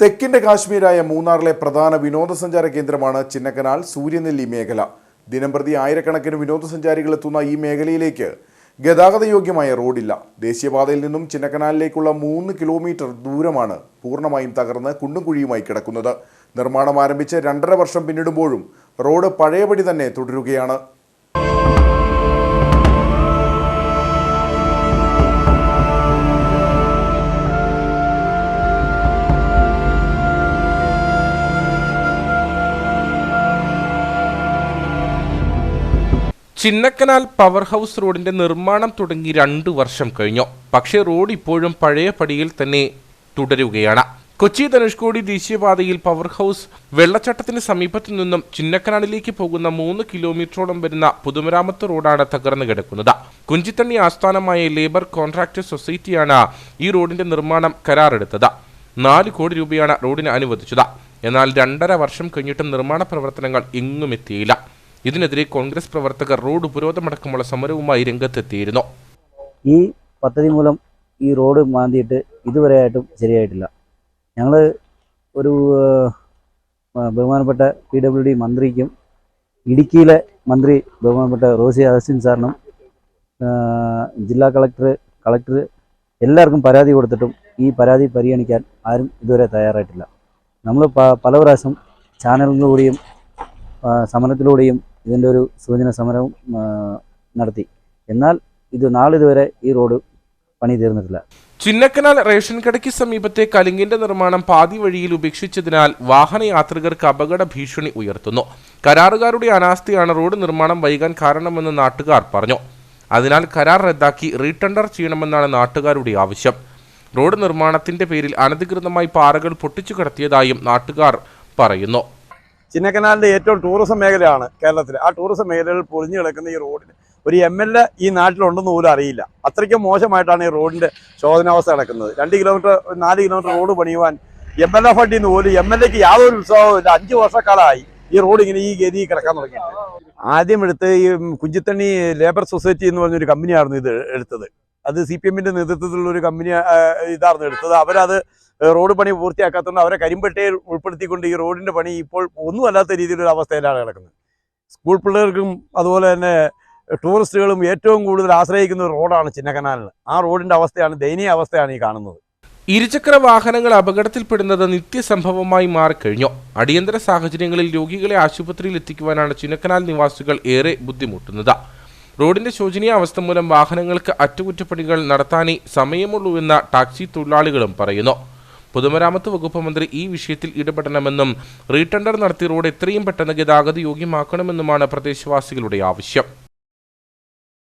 തെക്കിന്റെ കാശ്മീരായ മൂന്നാറിലെ പ്രധാന വിനോദസഞ്ചാര കേന്ദ്രമാണ് ചിന്നക്കനാൽ സൂര്യനെല്ലി മേഖല. ദിനംപ്രതി ആയിരക്കണക്കിന് വിനോദസഞ്ചാരികൾ എത്തുന്ന ഈ മേഖലയിലേക്ക് ഗതാഗതയോഗ്യമായ റോഡില്ല. ദേശീയപാതയിൽ നിന്നും ചിന്നക്കനാലിലേക്കുള്ള മൂന്ന് കിലോമീറ്റർ ദൂരമാണ് പൂർണമായും തകർന്ന് കുണ്ടും കുഴിയുമായി കിടക്കുന്നത്. നിർമ്മാണം ആരംഭിച്ച് രണ്ടര വർഷം പിന്നിടുമ്പോഴും റോഡ് പഴയപടി തന്നെ തുടരുകയാണ്. ചിന്നക്കനാൽ പവർ ഹൗസ് റോഡിന്റെ നിർമ്മാണം തുടങ്ങി രണ്ടു വർഷം കഴിഞ്ഞു. പക്ഷേ റോഡ് ഇപ്പോഴും പഴയ പടിയിൽ തന്നെ തുടരുകയാണ്. കൊച്ചി ധനുഷ്കോടി ദേശീയപാതയിൽ പവർ ഹൗസ് വെള്ളച്ചട്ടത്തിന് സമീപത്തു നിന്നും ചിന്നക്കനാലിലേക്ക് പോകുന്ന മൂന്ന് കിലോമീറ്ററോളം വരുന്ന പൊതുമരാമത്ത് റോഡാണ് തകർന്നു കിടക്കുന്നത്. കുഞ്ചിത്തണ്ണി ആസ്ഥാനമായ ലേബർ കോൺട്രാക്ടർ സൊസൈറ്റിയാണ് ഈ റോഡിന്റെ നിർമ്മാണം കരാറെടുത്തത്. നാല് കോടി രൂപയാണ് റോഡിന് അനുവദിച്ചത്. എന്നാൽ രണ്ടര വർഷം കഴിഞ്ഞിട്ടും നിർമ്മാണ പ്രവർത്തനങ്ങൾ എങ്ങും എത്തിയില്ല. ഇതിനെതിരെ കോൺഗ്രസ് പ്രവർത്തകർ റോഡ് ഉപരോധമടക്കമുള്ള സമരവുമായി രംഗത്തെത്തിയിരുന്നു. ഈ പദ്ധതി മൂലം ഈ റോഡ് മാന്തിയിട്ട് ഇതുവരെയായിട്ടും ശരിയായിട്ടില്ല. ഞങ്ങൾ ഒരു ബഹുമാനപ്പെട്ട പി ഡബ്ല്യു ഡി മന്ത്രിക്കും ഇടുക്കിയിലെ മന്ത്രി ബഹുമാനപ്പെട്ട റോസി അഗസ്റ്റിൻ സാറിനും ജില്ലാ കളക്ടർ കളക്ടർ എല്ലാവർക്കും പരാതി കൊടുത്തിട്ടും ഈ പരാതി പരിഗണിക്കാൻ ആരും ഇതുവരെ തയ്യാറായിട്ടില്ല. നമ്മൾ പ പല പ്രാവശ്യം ചാനലിലൂടെയും സമരത്തിലൂടെയും ഇതിന്റെ ഒരു സൂചന സമരവും നടത്തി. എന്നാൽ ഇത് നാളിതുവരെ ഈ റോഡ് പണി തീർന്നിട്ടില്ല. ചിന്നക്കനാൽ റേഷൻ കടയ്ക്ക് സമീപത്തെ കലിങ്ങിന്റെ നിർമ്മാണം പാതി വഴിയിൽ ഉപേക്ഷിച്ചതിനാൽ വാഹനയാത്രികർക്ക് അപകട ഭീഷണി ഉയർത്തുന്നു. കരാറുകാരുടെ അനാസ്ഥയാണ് റോഡ് നിർമ്മാണം വൈകാൻ കാരണമെന്ന് നാട്ടുകാർ പറഞ്ഞു. അതിനാൽ കരാർ റദ്ദാക്കി റീടെണ്ടർ ചെയ്യണമെന്നാണ് നാട്ടുകാരുടെ ആവശ്യം. റോഡ് നിർമ്മാണത്തിന്റെ പേരിൽ അനധികൃതമായി പാറകൾ പൊട്ടിച്ചു കടത്തിയതായും നാട്ടുകാർ പറയുന്നു. ചിന്നക്കനാലിന്റെ ഏറ്റവും ടൂറിസം മേഖലയാണ് കേരളത്തിൽ ആ ടൂറിസം മേഖലയിൽ പൊളിഞ്ഞു കിടക്കുന്ന ഈ റോഡിന് ഒരു എം എൽ എ ഈ നാട്ടിലുണ്ടെന്ന് പോലും അറിയില്ല. അത്രയ്ക്കും മോശമായിട്ടാണ് ഈ റോഡിന്റെ ശോധനാവസ്ഥ നടക്കുന്നത്. രണ്ട് കിലോമീറ്റർ നാല് കിലോമീറ്റർ റോഡ് പണിയുവാൻ എം എൽ എ ഫണ്ടിൽ നിന്ന് പോലും എം എൽ എക്ക് യാതൊരു ഉത്സവവും ഇല്ല. അഞ്ച് വർഷക്കാലമായി ഈ റോഡ് ഇങ്ങനെ ഈ ഗതി കിടക്കാൻ തുടങ്ങിയിട്ട്. ആദ്യം എടുത്ത് ഈ കുഞ്ചിത്തണ്ണി ലേബർ സൊസൈറ്റി എന്ന് പറഞ്ഞൊരു കമ്പനിയായിരുന്നു ഇത് എടുത്തത്. അത് സി പി എമ്മിന്റെ നേതൃത്വത്തിലുള്ള ഒരു കമ്പനി ഇതായിരുന്നു എടുത്തത്. അവരത് റോഡ് പണി പൂർത്തിയാക്കാത്തതുകൊണ്ട് അവരെ കരിമ്പട്ടയിൽ ഉൾപ്പെടുത്തിക്കൊണ്ട് ഈ റോഡിന്റെ പണി ഇപ്പോൾ ഒന്നുമല്ലാത്ത രീതിയിലൊരു അവസ്ഥയിലാണ് കിടക്കുന്നത്. സ്കൂൾ പിള്ളേർക്കും അതുപോലെ തന്നെ ടൂറിസ്റ്റുകളും ഏറ്റവും കൂടുതൽ ആശ്രയിക്കുന്ന ഒരു റോഡാണ് ചിന്നക്കനാലിന് ആ റോഡിന്റെ അവസ്ഥയാണ് ദയനീയ അവസ്ഥയാണ് ഈ കാണുന്നത്. ഇരുചക്ര വാഹനങ്ങൾ അപകടത്തിൽപ്പെടുന്നത് നിത്യസംഭവമായി മാറിക്കഴിഞ്ഞു. അടിയന്തര സാഹചര്യങ്ങളിൽ രോഗികളെ ആശുപത്രിയിൽ എത്തിക്കുവാനാണ് ചിന്നക്കനാൽ നിവാസികൾ ഏറെ ബുദ്ധിമുട്ടുന്നത്. റോഡിന്റെ ശോചനീയ അവസ്ഥ മൂലം വാഹനങ്ങൾക്ക് അറ്റകുറ്റപ്പണികൾ നടത്താനേ സമയമുള്ളൂവെന്ന ടാക്സി തൊഴിലാളികളും പറയുന്നു. പൊതുമരാമത്ത് വകുപ്പ് മന്ത്രി ഈ വിഷയത്തിൽ ഇടപെടണമെന്നും റീടെൻഡർ നടത്തി റോഡ് എത്രയും പെട്ടെന്ന് ഗതാഗത യോഗ്യമാക്കണമെന്നുമാണ് പ്രദേശവാസികളുടെ ആവശ്യം